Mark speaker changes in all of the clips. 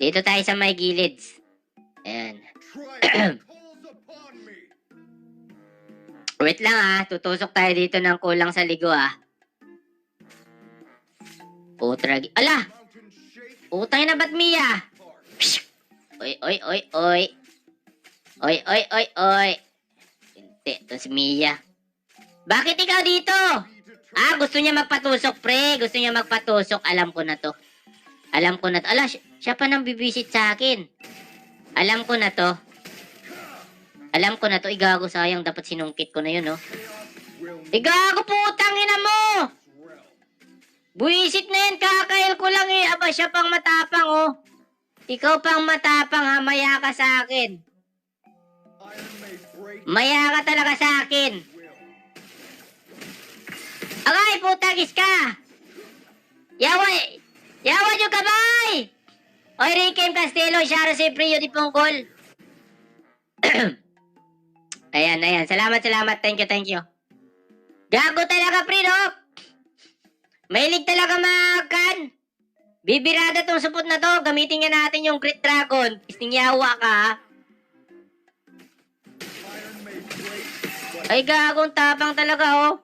Speaker 1: Dito tayo sa may gilids. Ayan. Wait lang ah. Tutusok tayo dito ng kulang sa ligo ah. Putra. Ala! Utang na ba't Mia? Oy, oy, oy, oy. Oy, oy, oy, oy. Hindi, to si Mia. Bakit ikaw dito? Ah, gusto niya magpatusok, pre. Gusto niya magpatusok. Alam ko na to. Alam ko na to. Ala, siya, pa nang bibisit sa akin. Alam ko na to. Alam ko na to. Igago sayang. Dapat sinungkit ko na yun, no? Igago putang ina mo! Buisit na yan. Kakail ko lang eh. Aba, siya pang matapang, oh. Ikaw pang matapang, ha? Maya ka sa akin. Maya ka talaga sa akin.
Speaker 2: will.
Speaker 1: Agay, putagis ka! Yaway! Yawa yung kabay! Oy, Rikim Castelo, Shara si Prio di Punggol. ayan, ayan. Salamat, salamat. Thank you, thank you. Gago talaga, Pri, no? Mahilig talaga magkan. Bibirada tong supot na to. Gamitin nga natin yung Great Dragon. Isting yawa ka, Ay, gagong tapang talaga, oh.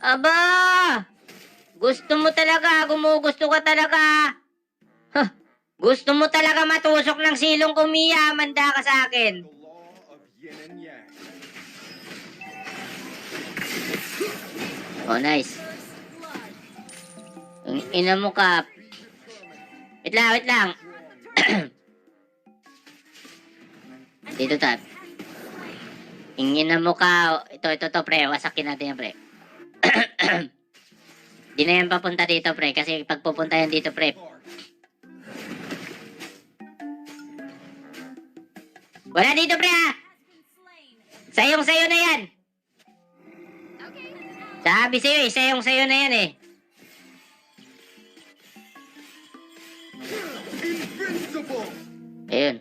Speaker 1: Aba! Gusto mo talaga, gumugusto ka talaga. Huh, gusto mo talaga matusok ng silong kumiya, manda ka sa akin. Oh, nice. Ang ina mo ka. Wait lang, wait lang. Dito tap. Ingin na mo ka. Ito, ito, to, pre. Wasakin natin yan, pre. Di na yan papunta dito, pre. Kasi pag pupunta yan dito, pre. Wala dito, pre, ha? Sayong sayo na yan. Sabi sa'yo, eh. Sayong sayo na yan, eh. Ayun.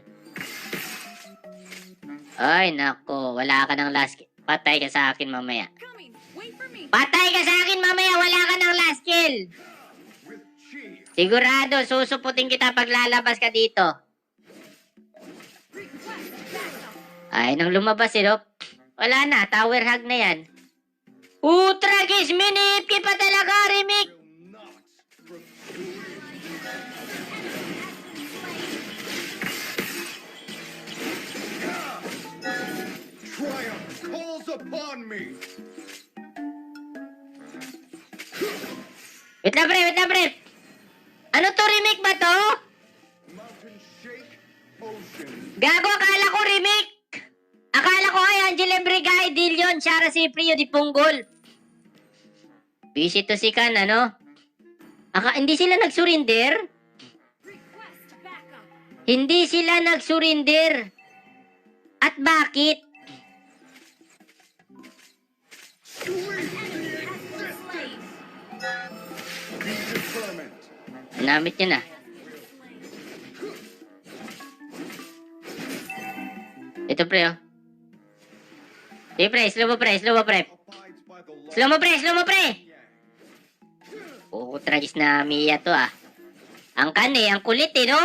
Speaker 1: Ay, nako. Wala ka ng last kill. Patay ka sa akin mamaya. Patay ka sa akin mamaya. Wala ka ng last kill. Sigurado, susuputin kita pag lalabas ka dito. Ay, nang lumabas eh, no? Wala na. Tower hug na yan. Utragis! Minipki pa talaga, Remik!
Speaker 2: Triumph calls upon me.
Speaker 1: Wait lang, pre. Wait lang, pre. Ano to, remake ba to? Gago, akala ko remake. Akala ko ay Angel Embrigay, Dillion, Shara Ciprio, di Punggol. Busy to si Kan, ano? Aka, hindi sila nag-surrender? Hindi sila nag-surrender. At bakit? Namit niya na. Ito, pre, oh. Sige, pre. Slow mo, pre. Slow mo, pre. Slow mo, pre. Slow mo, pre. Oo, tragis na Mia to, ah. Ang kan, eh. Ang kulit, eh, no?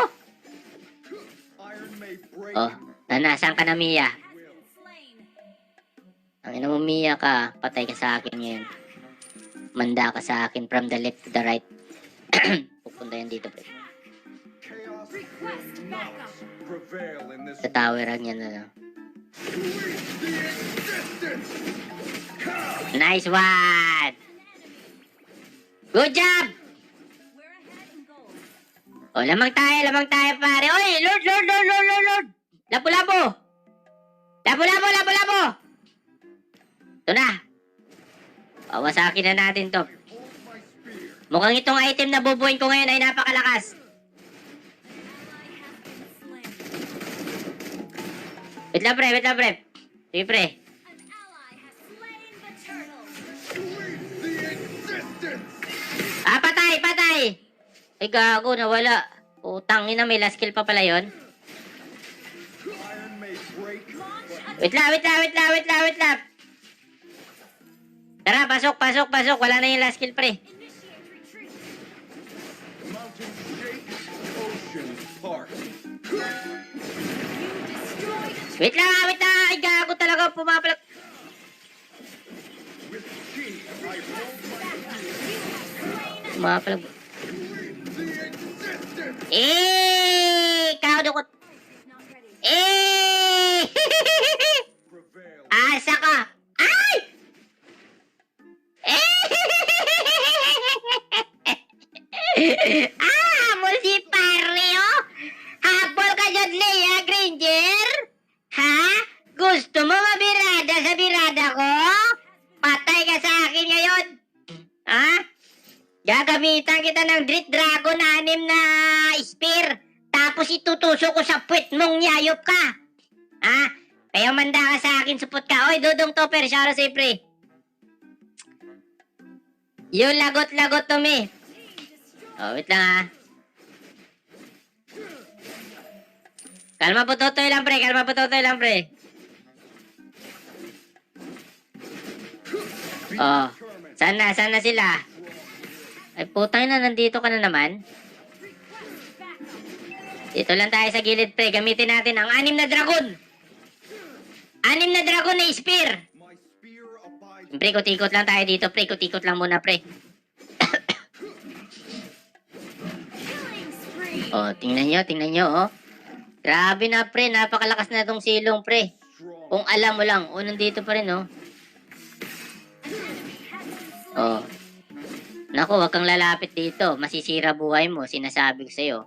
Speaker 1: Oh, nana, saan ka na, Mia? Ang ina mo, Mia ka. Patay ka sa akin ngayon. Manda ka sa akin from the left to the right. Pupunta yan dito, pre. Sa toweran niya na, no? Nice one! Good job! O, lamang tayo, lamang tayo, pare. Oy, Lord, Lord, Lord, Lord, Lord, Lord! Lapu-lapo! Lapu-lapo, lapu-lapo! Ito na. Pawasakin na natin to. Mukhang itong item na bubuin ko ngayon ay napakalakas. Wait lang, pre, wait lang, pre. Sige, pre. Ah, patay, patay! Ay, gago, nawala. Utang ina, may last kill pa pala
Speaker 2: but
Speaker 1: Wait lang, wait lang, wait lang, wait lang, wait lang. Tara, pasok, pasok, pasok. Wala na yung last kill, pre. Wait lang, wait lang. Ay, gago talaga. Pumapalag.
Speaker 2: Chi, I
Speaker 1: Gagamitan kita ng Dread Dragon na anim na spear. Tapos itutusok ko sa puwet mong yayop ka. Ha? Kaya manda ka sa akin, supot ka. Oy, dudong topper, shout out sa pre. Yung lagot-lagot to me. Oh, wait lang ah. Kalma po totoy lang pre, kalma po totoy lang pre. Oh, sana, sana sila. Ay putang na, nandito ka na naman. Dito lang tayo sa gilid pre, gamitin natin ang anim na dragon. Anim na dragon na spear. Pre, ikot-ikot lang tayo dito, pre. Ikot-ikot lang muna, pre. Oh, tingnan nyo, tingnan nyo, oh. Grabe na, pre. Napakalakas na tong silong, pre. Kung alam mo lang, oh, nandito pa rin, oh. Oh. Naku, wag kang lalapit dito. Masisira buhay mo, sinasabi ko sa'yo.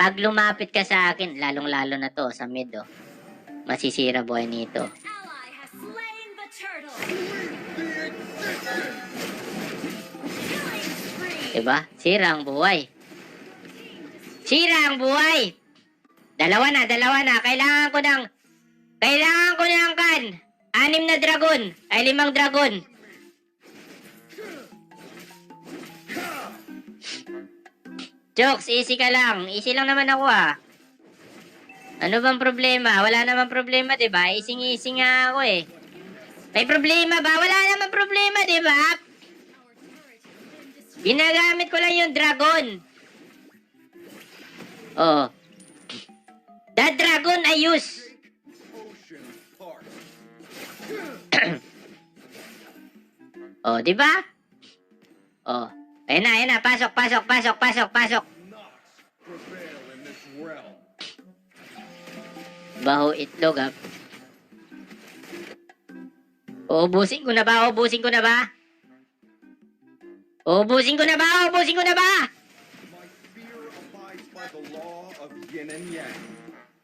Speaker 1: Pag lumapit ka sa akin, lalong-lalo na to, sa mid, oh. Masisira buhay nito. Diba? Sira ang buhay. Sira ang buhay! Dalawa na, dalawa na. Kailangan ko ng... Kailangan ko ng kan. Anim na dragon. Ay, limang dragon. Jokes, easy ka lang. Easy lang naman ako ah. Ano bang problema? Wala namang problema, di ba? Easy-easy nga ako eh. May problema ba? Wala namang problema, di ba? Ginagamit ko lang yung dragon. Oh. That dragon I use. Oh, di ba? Oh. Ayun na, ayun na. Pasok, pasok, pasok, pasok, pasok. Baho itlog, ha? Uubusin ko na ba? Uubusin ko na ba? Uubusin ko na ba? Uubusin ko na ba?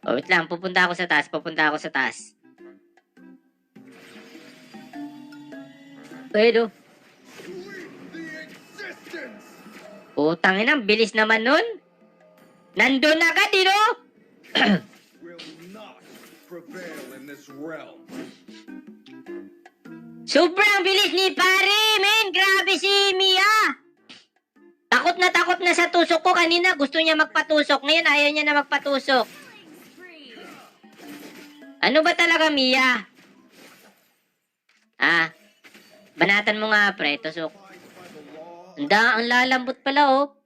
Speaker 1: Oh, wait lang. Pupunta ako sa taas. Pupunta ako sa taas. Ayun, oh. Putang ina, bilis naman nun. Nandun agad, eh, no?
Speaker 2: Prevail in this realm.
Speaker 1: Sobrang bilis ni pare, men. Grabe si Mia. Takot na takot na sa tusok ko kanina. Gusto niya magpatusok. Ngayon, ayaw niya na magpatusok. Ano ba talaga, Mia? Ah, banatan mo nga, pre. Tusok. Ang, ang lalambot pala, oh.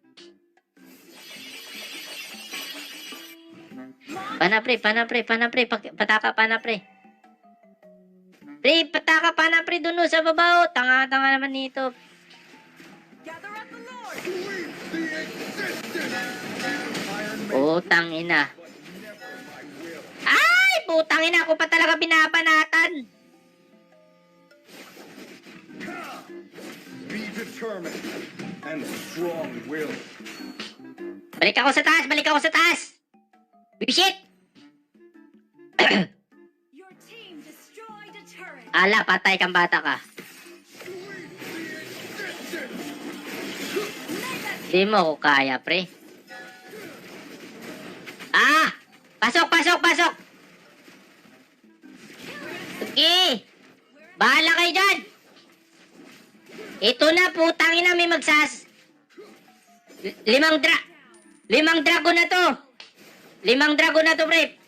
Speaker 1: Pana, pre. Pana, pre. Pana, pre. Pataka, pana, pre. Pre, pataka, pana, pre. Oh, sa baba, oh. Tanga-tanga naman nito.
Speaker 3: Gather up the Lord.
Speaker 2: Sweep the existence. Iron Maiden,
Speaker 1: Putang ina.
Speaker 2: but never my will.
Speaker 1: Ay, putang ina. Ako pa talaga binabanatan.
Speaker 2: Be determined and strong-willed.
Speaker 1: Balik ako sa taas. Balik ako sa taas. Bibisit. Ala, patay kang bata ka. Di mo ako kaya, pre. Ah! Pasok, pasok, pasok! Sige! Bahala kayo dyan! Ito na, putang ina, may magsas... L- Limang dra... Limang dragon na to! Limang dragon na to, pre!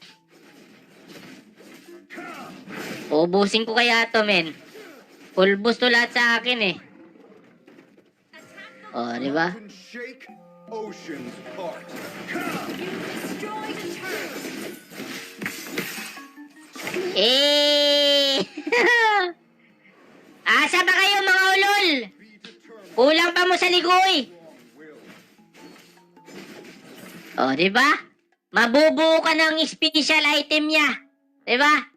Speaker 1: Ubusin ko kaya to, men. Full boost to lahat sa akin, eh. Oh, di ba? Eh! Asa ba kayo, mga ulol? Kulang pa mo sa ligoy. Oh, di ba? Mabubuo ka ng special item niya. Di ba?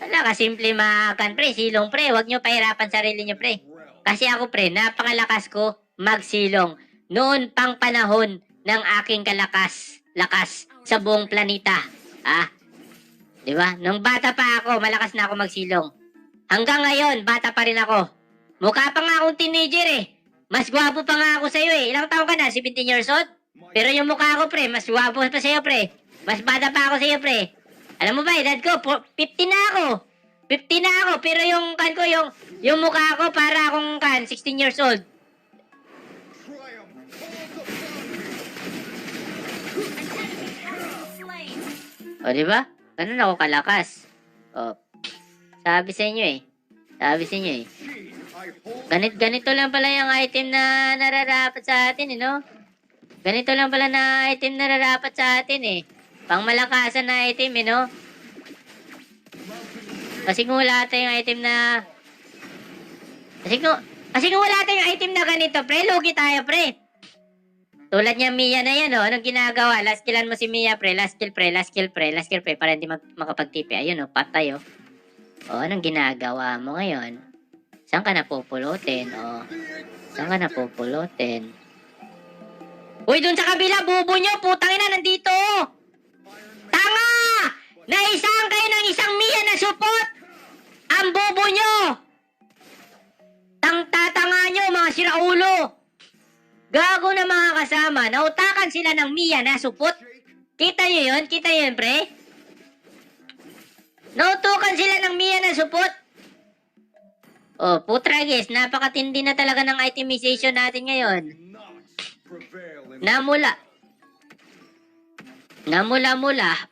Speaker 1: Wala ka simple makan pre, silong pre. Huwag nyo pahirapan sarili nyo pre. Kasi ako pre, napakalakas ko magsilong. Noon pang panahon ng aking kalakas, lakas sa buong planeta. Ah, di ba? Nung bata pa ako, malakas na ako magsilong. Hanggang ngayon, bata pa rin ako. Mukha pa nga akong teenager eh. Mas gwapo pa nga ako sa'yo eh. Ilang taon ka na? 17 years old? Pero yung mukha ko, pre, mas gwapo pa sa'yo, pre. Mas bata pa ako sa'yo, pre. Alam mo ba, edad ko, po- 50 na ako. 50 na ako, pero yung kan ko, yung, yung mukha ko, para akong kan, 16 years old. O, di ba? Ganun ako kalakas. O, sabi sa inyo eh. Sabi sa inyo eh. Ganit, ganito lang pala yung item na nararapat sa atin, eh, no? Ganito lang pala na item na nararapat sa atin, eh. Pang malakasan na item, eh, no? Kasi kung wala tayong item na... Kasi kung, kasi kung wala tayong item na ganito, pre, lugi tayo, pre. Tulad niya Mia na yan, oh. Anong ginagawa? Last killan mo si Mia, pre. Last kill, pre. Last kill, pre. Last kill, pre. Para hindi mag makapag-tipi. Ayun, oh. Patay, oh. Oh, anong ginagawa mo ngayon? Saan ka napupulutin? Oh. Saan ka napupulutin? Uy, dun sa kabila, bubo nyo! Putang ina, nandito! Tanga! Naisang kayo ng isang Mia na supot! Ang bobo nyo! Tang tatanga nyo, mga siraulo! Gago na mga kasama, nautakan sila ng Mia na supot. Kita nyo yun? Kita nyo yun, pre? Nautukan sila ng Mia na supot. Oh, putragis, napakatindi na talaga ng itemization natin ngayon. Namula. Namula-mula.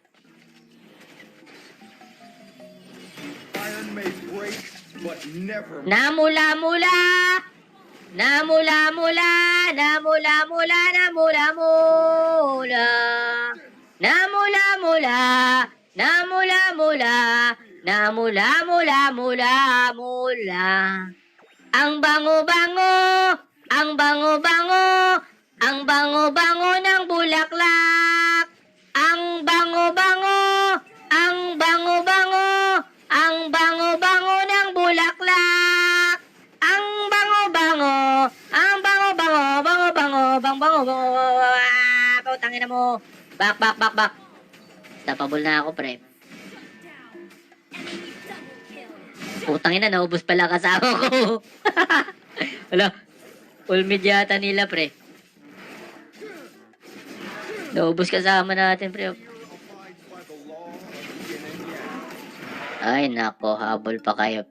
Speaker 2: May break, but never
Speaker 1: Namula-mula. Namula-mula. Namula-mula. Namula-mula. Namula-mula. Namula-mula. Namula-mula-mula-mula. Ang bango-bango. Ang bango-bango. Ang bango-bango ng bulaklak. Ang bango-bango. Ah, Pautangin na mo. Bak, bak, bak, bak. Napabol na ako, pre.
Speaker 3: Down. Enemy double kill.
Speaker 1: Putangin na, naubos pala kasama ko. Wala. Full mid yata nila, pre. Naubos kasama natin, pre. Ay, nako, habol pa kayo.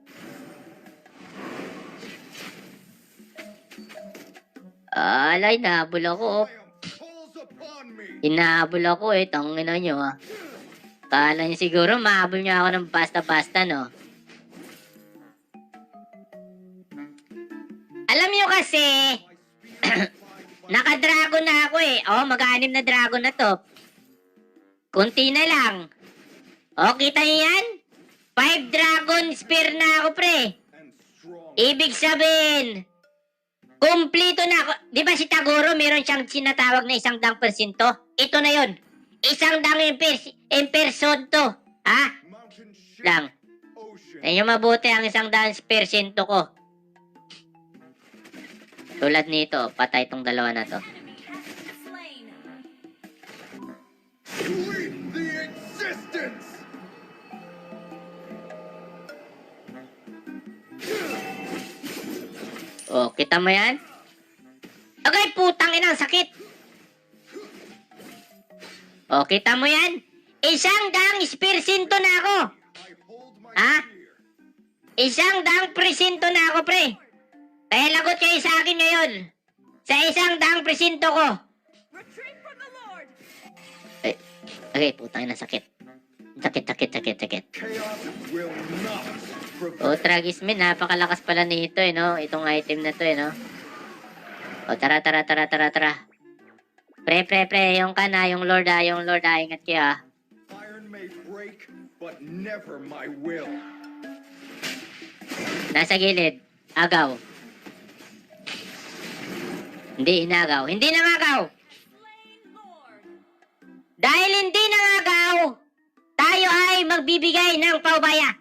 Speaker 1: Alay, nahabol ako, oh. Hinahabol ako, eh. Tangina nyo, ah. Kala nyo siguro, mahabol nyo ako ng basta-basta, no? Alam nyo kasi, Naka-dragon na ako eh. Oh, mag-anim na dragon na to. Kunti na lang. Oh, kita niyo yan? Five dragon spear na ako, pre. Ibig sabihin, kumplito na ako. Di ba si Tagoro meron siyang sinatawag na isang dang persinto? Ito na yon. Isang dang imper impersod to. Ha? Lang. Tingnan mabuti ang isang dang persinto ko. Tulad nito, patay tong dalawa na to. Oh, kita mo yan? Okay, putang ina, sakit. Oh, kita mo yan? Isang dang spirsinto na ako.
Speaker 2: Spear.
Speaker 1: Isang dang presinto na ako, pre. Kaya lagot kayo sa akin ngayon. Sa isang dang presinto ko.
Speaker 3: The Lord.
Speaker 1: Okay, putang ina, sakit. Sakit, sakit, sakit, sakit.
Speaker 2: Chaos will not prevail.
Speaker 1: Oh, Tragismin, napakalakas pala nito, eh, no? Itong item na to, eh, no? Oh, tara, tara, tara, tara, tara. Pre, pre, pre, yung ka na, yung Lord, ah, yung Lord, ah, ingat kayo, ah.
Speaker 2: Iron may break, but never my will.
Speaker 1: Nasa gilid. Agaw. Hindi inagaw. Hindi nangagaw. Dahil hindi nangagaw, tayo ay magbibigay ng paubaya.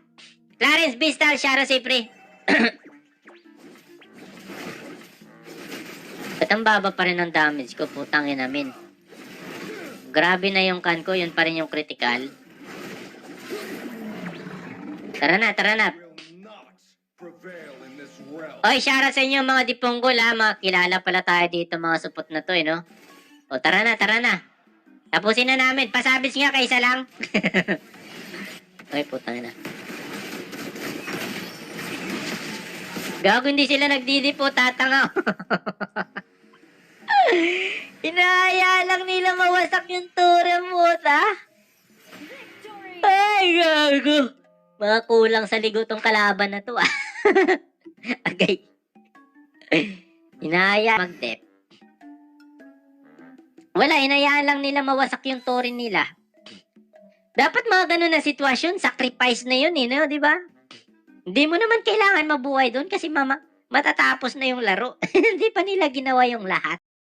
Speaker 1: Clarence Bistal, Shara Sipre. Ba't ang baba pa rin ang damage ko? Putang ina min. Grabe na yung kan ko, yun pa rin yung critical. Tara na, tara na. Oy, shoutout sa inyo mga dipunggol ha. Mga kilala pala tayo dito mga supot na to eh, no? O, tara na, tara na. Tapusin na namin. Pasabis nga, kaysa lang. Ay, putang na. Gago, hindi sila nagdidipo, tatanga. Inaya lang nila mawasak yung ture mo, ta? Ay, gago. Mga kulang sa ligo tong kalaban na to, ah. Agay. Inaya mag-dep. Wala, inayaan lang nila mawasak yung torin nila. Dapat mga ganun na sitwasyon, sacrifice na yun, eh, no? di ba? Hindi mo naman kailangan mabuhay doon kasi mama, matatapos na yung laro. Hindi pa nila ginawa yung lahat.